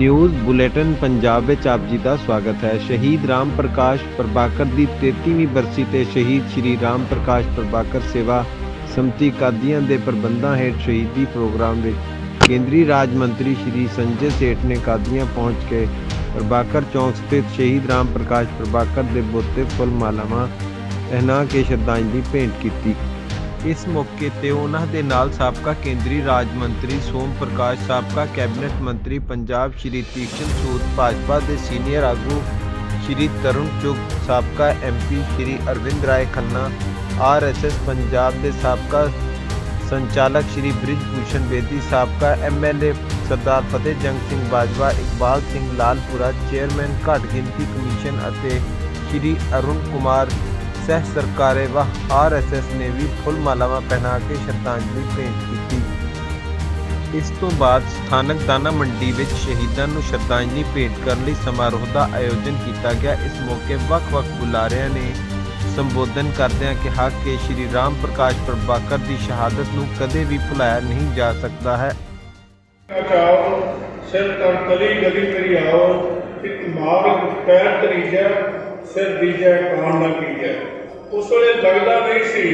News bulletin Punjab ਵਿੱਚ ਆਪ ਜੀ ਦਾ ਸਵਾਗਤ ਹੈ। ਸ਼ਹੀਦ ਰਾਮ ਪ੍ਰਕਾਸ਼ ਪ੍ਰਭਾਕਰ ਦੀ 33ਵੀਂ ਬਰਸੀ ਤੇ ਸ਼ਹੀਦ ਸ਼੍ਰੀ ਰਾਮ ਪ੍ਰਕਾਸ਼ ਪ੍ਰਭਾਕਰ ਸੇਵਾ ਸਮਤੀ ਕਾਦੀਆਂ ਦੇ ਪ੍ਰਬੰਧਾਂ ਹੇਠ ਸ਼ਹੀਦੀ ਪ੍ਰੋਗਰਾਮ ਵਿੱਚ ਕੇਂਦਰੀ ਰਾਜ ਮੰਤਰੀ ਸ਼੍ਰੀ ਸੰਜੇ ਸੇਠ ਨੇ ਕਾਦੀਆਂ ਪਹੁੰਚ ਕੇ ਪ੍ਰਭਾਕਰ ਚੌਂਕ ਸਥਿਤ ਸ਼ਹੀਦ ਰਾਮ ਪ੍ਰਕਾਸ਼ ਪ੍ਰਭਾਕਰ ਦੇ ਬੁੱਤ ਤੇ ਫੁੱਲ ਮਾਲਾਵਾਂ ਪਹਿਨਾ ਕੇ ਸ਼ਰਧਾਂਜਲੀ ਭੇਂਟ ਕੀਤੀ। ਇਸ ਮੌਕੇ ਤੇ ਉਹਨਾਂ ਦੇ ਨਾਲ ਸਾਬਕਾ ਕੇਂਦਰੀ ਰਾਜ ਮੰਤਰੀ ਸੋਮ ਪ੍ਰਕਾਸ਼, ਸਾਬਕਾ ਕੈਬਨਿਟ ਮੰਤਰੀ ਪੰਜਾਬ ਸ਼੍ਰੀ ਤੀਕਸ਼ਣ ਸੂਦ, ਭਾਜਪਾ ਦੇ ਸੀਨੀਅਰ ਆਗੂ ਸ਼੍ਰੀ ਤਰੁਣ ਚੁਗ, ਸਾਬਕਾ ਐਮਪੀ ਸ਼੍ਰੀ ਅਰਵਿੰਦ ਰਾਏ ਖੰਨਾ ਆਰਐਸਐਸ ਪੰਜਾਬ ਦੇ ਸਾਬਕਾ ਸੰਚਾਲਕ ਸ਼੍ਰੀ ਬ੍ਰਿਜ ਭੂਸ਼ਣ ਬੇਦੀ, ਸਾਬਕਾ ਐਮਐਲਏ ਸਰਦਾਰ ਫਤਿਹ ਜੰਗ ਸਿੰਘ ਬਾਜਵਾ, ਇਕਬਾਲ ਸਿੰਘ ਲਾਲਪੁਰਾ, ਚੇਅਰਮੈਨ ਘੱਟ ਗਿਣਤੀ ਕਮਿਸ਼ਨ ਅਤੇ ਸ਼੍ਰੀ ਅਰੁਣ ਕੁਮਾਰ ਸਹਿ ਸਰਕਾਰੇ ਵਹ ਆਰਐਸਐਸ ਨੇ ਵੀ ਫੁੱਲ ਮਾਲਾਵਾਂ ਪਹਿਨਾ ਕੇ ਸ਼ਰਧਾਂਜਲੀ ਭੇਂਟ ਕੀਤੀ। ਇਸ ਤੋਂ ਬਾਅਦ ਸਥਾਨਕ ਦਾਣਾ ਮੰਡੀ ਵਿੱਚ ਸ਼ਹੀਦਾਂ ਨੂੰ ਸ਼ਰਧਾਂਜਲੀ ਭੇਂਟ ਕਰਨ ਲਈ ਸਮਾਰੋਹ ਦਾ ਆਯੋਜਨ ਕੀਤਾ ਗਿਆ। ਇਸ ਮੌਕੇ ਵੱਖ-ਵੱਖ ਬੁਲਾਰਿਆਂ ਨੇ ਸੰਬੋਧਨ ਕਰਦਿਆਂ ਕਿਹਾ ਕਿ ਸ਼੍ਰੀ ਰਾਮ ਪ੍ਰਕਾਸ਼ ਪ੍ਰਭਾਕਰ ਦੀ ਸ਼ਹਾਦਤ ਨੂੰ ਕਦੇ ਵੀ ਭੁਲਾਇਆ ਨਹੀਂ ਜਾ ਸਕਦਾ ਹੈ। ਆਓ ਸਿਰ ਤਰ ਗਲੀ ਮੇਰੀ ਆਓ, ਇੱਕ ਮਾਰ ਪੈਰ ਤਰੀਜੈ ਸਿਰ ਦੀਜੈ ਕਾਨ ਨਾ ਕੀਜੈ ਉਸ ਵੇਲੇ ਲੱਗਦਾ ਨਹੀਂ ਸੀ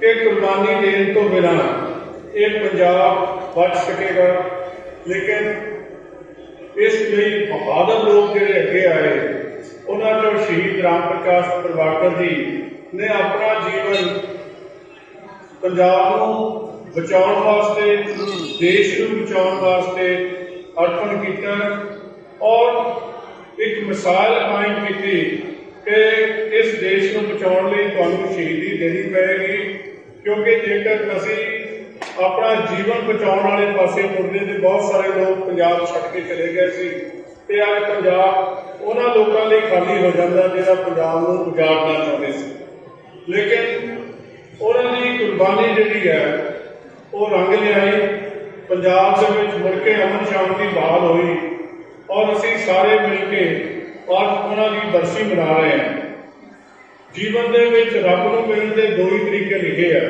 ਕਿ ਕੁਰਬਾਨੀ ਦੇਣ ਤੋਂ ਬਿਨਾਂ ਇਹ ਪੰਜਾਬ ਬਚ ਸਕੇਗਾ। ਲੇਕਿਨ ਇਸ ਲਈ ਬਹਾਦਰ ਲੋਕ ਜਿਹੜੇ ਅੱਗੇ ਆਏ, ਉਹਨਾਂ ਚੋਂ ਸ਼ਹੀਦ ਰਾਮ ਪ੍ਰਕਾਸ਼ ਪ੍ਰਭਾਕਰ ਜੀ ਨੇ ਆਪਣਾ ਜੀਵਨ ਪੰਜਾਬ ਨੂੰ ਬਚਾਉਣ ਵਾਸਤੇ, ਦੇਸ਼ ਨੂੰ ਬਚਾਉਣ ਵਾਸਤੇ ਅਰਪਣ ਕੀਤਾ ਔਰ ਇੱਕ ਮਿਸਾਲ ਕਾਇਮ ਕੀਤੀ। ਕਿ ਇਸ ਦੇਸ਼ ਨੂੰ ਬਚਾਉਣ ਲਈ ਤੁਹਾਨੂੰ ਸ਼ਹੀਦੀ ਦੇਣੀ ਪਏਗੀ, ਕਿਉਂਕਿ ਜੇਕਰ ਅਸੀਂ ਆਪਣਾ ਜੀਵਨ ਬਚਾਉਣ ਵਾਲੇ ਪਾਸੇ ਮੁੜਦੇ ਤੇ ਬਹੁਤ ਸਾਰੇ ਲੋਕ ਪੰਜਾਬ ਛੱਡ ਕੇ ਚਲੇ ਗਏ ਸੀ, ਤੇ ਅੱਜ ਪੰਜਾਬ ਉਹਨਾਂ ਲੋਕਾਂ ਲਈ ਖਾਲੀ ਹੋ ਜਾਂਦਾ ਜਿਹੜਾ ਪੰਜਾਬ ਨੂੰ ਉਜਾੜਨਾ ਚਾਹੁੰਦੇ ਸੀ। ਲੇਕਿਨ ਉਹਨਾਂ ਦੀ ਕੁਰਬਾਨੀ ਜਿਹੜੀ ਹੈ, ਉਹ ਰੰਗ ਲਿਆਈ, ਪੰਜਾਬ ਦੇ ਵਿੱਚ ਮੁੜ ਕੇ ਅਮਨ ਸ਼ਾਂਤੀ ਬਹਾਲ ਹੋਈ, ਔਰ ਅਸੀਂ ਸਾਰੇ ਮਿਲ ਕੇ ਅੱਜ ਦੀ ਬਰਸੀ ਮਨਾ ਰਹੇ ਹਾਂ ਜੀਵਨ ਦੇ ਵਿੱਚ ਰੱਬ ਨੂੰ ਮਿਲਣ ਦੇ ਦੋ ਹੀ ਤਰੀਕੇ ਲਿਖੇ ਆ।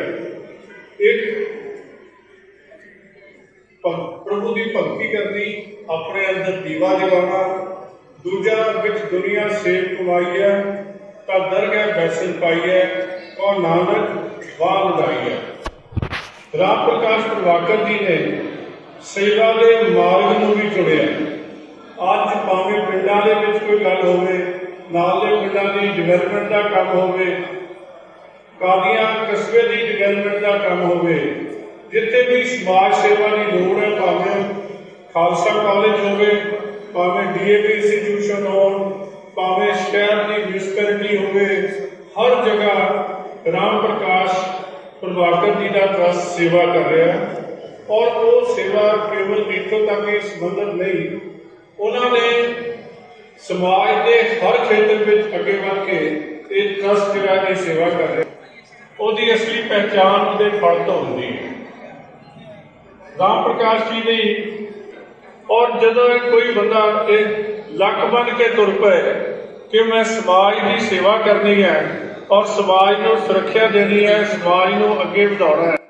ਇੱਕ ਪ੍ਰਭੂ ਦੀ ਭਗਤੀ ਕਰਨੀ, ਆਪਣੇ ਅੰਦਰ ਦੀਵਾ ਜਗਾਉਣਾ। ਦੂਜਾ, ਵਿੱਚ ਦੁਨੀਆ ਸੇਵ ਕਮਾਈ ਹੈ, ਤਾਂ ਦਰਗਹਿ ਬੈਸਨ ਪਾਈ ਹੈ ਔਰ ਨਾਨਕ ਵਾਹ ਲਗਾਈ ਹੈ। ਰਾਮ ਪ੍ਰਕਾਸ਼ ਪ੍ਰਭਾਕਰ ਜੀ ਨੇ ਸੇਵਾ ਦੇ ਮਾਰਗ ਨੂੰ ਵੀ ਚੁਣਿਆ। ਅੱਜ ਭਾਵੇਂ ਪਿੰਡਾਂ ਦੇ ਵਿੱਚ ਕੋਈ ਗੱਲ ਹੋਵੇ ਨਾਲ ਦੇ ਪਿੰਡਾਂ ਦੀ ਡਿਵੈਲਪਮੈਂਟ ਦਾ ਕੰਮ ਹੋਵੇ ਕਾਦੀਆਂ ਕਸਬੇ ਦੀ ਡਿਵੈਲਪਮੈਂਟ ਦਾ ਕੰਮ ਹੋਵੇ ਜਿੱਥੇ ਵੀ ਸਮਾਜ ਸੇਵਾ ਦੀ ਲੋੜ ਹੈ ਭਾਵੇਂ ਖਾਲਸਾ ਕਾਲਜ ਹੋਵੇ ਭਾਵੇਂ ਡੀਏਵੀ ਇੰਸਟੀਟਿਊਸ਼ਨ ਹੋਣ ਭਾਵੇਂ ਸ਼ਹਿਰ ਦੀ ਮਿਊਨਿਸਪੈਲਿਟੀ ਹੋਵੇ ਹਰ ਜਗ੍ਹਾ ਰਾਮ ਪ੍ਰਕਾਸ਼ ਪ੍ਰਭਾਕਰ ਜੀ ਦਾ ਟਰਸਟ ਸੇਵਾ ਕਰ ਰਿਹਾ ਹੈ ਔਰ ਉਹ ਸੇਵਾ ਕੇਵਲ ਇੱਥੋਂ ਤੱਕ ਹੀ ਸੰਬੰਧਿਤ ਨਹੀਂ ਉਹਨਾਂ ਨੇ ਸਮਾਜ ਦੇ ਹਰ ਖੇਤਰ ਵਿੱਚ ਅੱਗੇ ਵਧ ਕੇ ਇਹ ਟਰਸਟ ਜਿਹੜਾ ਇਹ ਸੇਵਾ ਕਰ ਰਿਹਾ ਉਹਦੀ ਅਸਲੀ ਪਹਿਚਾਣ ਉਹਦੇ ਫਲ ਤੋਂ ਹੁੰਦੀ ਹੈ। ਰਾਮ ਪ੍ਰਕਾਸ਼ ਜੀ ਨੇ ਔਰ ਜਦੋਂ ਇਹ ਕੋਈ ਬੰਦਾ ਇਹ ਲੱਕ ਬੰਨ ਕੇ ਤੁਰ ਪਏ ਕਿ ਮੈਂ ਸਮਾਜ ਦੀ ਸੇਵਾ ਕਰਨੀ ਹੈ ਔਰ ਸਮਾਜ ਨੂੰ ਸੁਰੱਖਿਆ ਦੇਣੀ ਹੈ, ਸਮਾਜ ਨੂੰ ਅੱਗੇ ਵਧਾਉਣਾ ਹੈ।